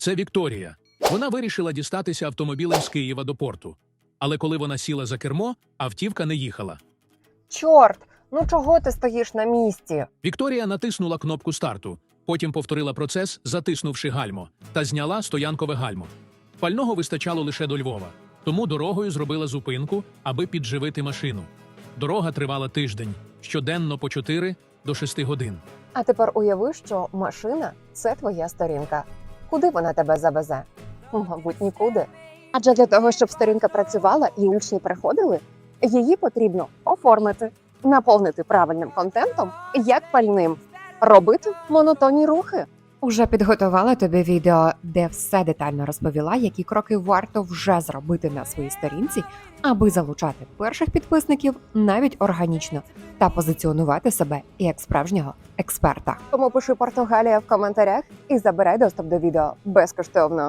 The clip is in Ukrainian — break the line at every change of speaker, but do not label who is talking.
Це Вікторія. Вона вирішила дістатися автомобілем з Києва до порту. Але коли вона сіла за кермо, автівка не їхала.
Чорт, ну чого ти стоїш на місці?
Вікторія натиснула кнопку старту, потім повторила процес, затиснувши гальмо, та зняла стоянкове гальмо. Пального вистачало лише до Львова, тому дорогою зробила зупинку, аби підживити машину. Дорога тривала тиждень, щоденно по 4 до 6 годин.
А тепер уяви, що машина це твоя сторінка. Куди вона тебе завезе? Мабуть, нікуди. Адже для того, щоб сторінка працювала і учні приходили, її потрібно оформити, наповнити правильним контентом, як пальним, робити монотонні рухи.
Уже підготувала тобі відео, де все детально розповіла, які кроки варто вже зробити на своїй сторінці, аби залучати перших підписників навіть органічно та позиціонувати себе як справжнього експерта.
Тому пиши Португалія в коментарях і забирай доступ до відео безкоштовно.